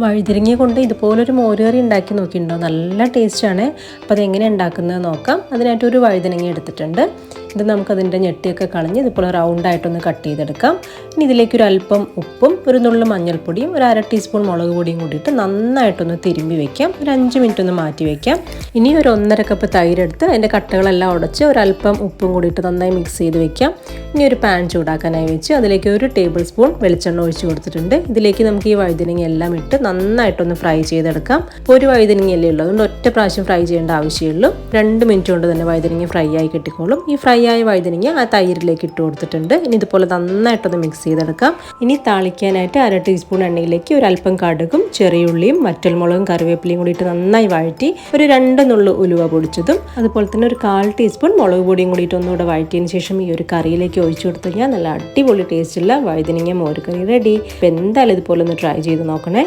വഴുതിരിങ്ങ കൊണ്ട് ഇതുപോലൊരു മോരുകറി ഉണ്ടാക്കി നോക്കിയിട്ടുണ്ടോ? നല്ല ടേസ്റ്റാണ് അപ്പോൾ അതെങ്ങനെ ഉണ്ടാക്കുന്നത് നോക്കാം. അതിനായിട്ട് ഒരു വഴുതനങ്ങ എടുത്തിട്ടുണ്ട്. ഇത് നമുക്കതിന്റെ ഞെട്ടിയൊക്കെ കളഞ്ഞ് ഇതുപോലെ റൗണ്ടായിട്ടൊന്ന് കട്ട് ചെയ്തെടുക്കാം. ഇനി ഇതിലേക്ക് ഒരു അല്പം ഉപ്പും ഒരു നുള്ളു മഞ്ഞൾപ്പൊടിയും ഒരു അര ടീസ്പൂൺ മുളക് പൊടിയും കൂടിയിട്ട് നന്നായിട്ടൊന്ന് തിരുമ്പി വെക്കാം. ഒരു അഞ്ച് മിനിറ്റ് ഒന്ന് മാറ്റി വെക്കാം. ഇനി ഒരു ഒന്നര കപ്പ് തൈരെടുത്ത് അതിന്റെ കട്ടകളെല്ലാം ഉടച്ച് ഒരല്പം ഉപ്പും കൂടിയിട്ട് നന്നായി മിക്സ് ചെയ്ത് വെക്കാം. ഇനി ഒരു പാൻ ചൂടാക്കാനായി വെച്ച് അതിലേക്ക് ഒരു ടേബിൾ സ്പൂൺ വെളിച്ചെണ്ണ ഒഴിച്ച് കൊടുത്തിട്ടുണ്ട്. ഇതിലേക്ക് നമുക്ക് ഈ വഴുതനങ്ങ എല്ലാം ഇട്ട് നന്നായിട്ടൊന്ന് ഫ്രൈ ചെയ്തെടുക്കാം. ഒരു വഴുതനങ്ങയല്ലേ ഉള്ളൂ. അതുകൊണ്ട് ഒറ്റ പ്രാവശ്യം ഫ്രൈ ചെയ്യേണ്ട ആവശ്യമുള്ളൂ. രണ്ട് മിനിറ്റ് കൊണ്ട് തന്നെ വഴുതനങ്ങ ഫ്രൈ ആയി കിട്ടിക്കോളും. ഈ ഫ്രൈ ആയ വഴുതനങ്ങ ആ തൈരിലേക്ക് ഇട്ട് കൊടുത്തിട്ടുണ്ട്. ഇനി ഇതുപോലെ നന്നായിട്ടൊന്ന് മിക്സ് ചെയ്തെടുക്കാം. ഇനി താളിക്കാനായിട്ട് അര ടീസ്പൂൺ എണ്ണയിലേക്ക് ഒരു അല്പം കടുകും ചെറിയുള്ളിയും മറ്റൽമുളകും കറിവേപ്പിലയും കൂടി ഇട്ട് നന്നായി വഴറ്റി ഒരു രണ്ട് നുള്ളു ഉലുവ പൊടിച്ചതും അതുപോലെ തന്നെ ഒരു കാൽ ടീസ്പൂൺ മുളക് പൊടിയും കൂടിയിട്ട് ഒന്നുകൂടെ വഴറ്റിയതിന് ശേഷം ഈ ഒരു കറിയിലേക്ക് ഒഴിച്ചു കൊടുത്തു കഴിഞ്ഞാൽ നല്ല അടിപൊളി ടേസ്റ്റുള്ള വഴുതനങ്ങ മോരുകറി റെഡി ഇപ്പം എന്തായാലും ഇതുപോലെ ഒന്ന് ട്രൈ ചെയ്ത് നോക്കണേ.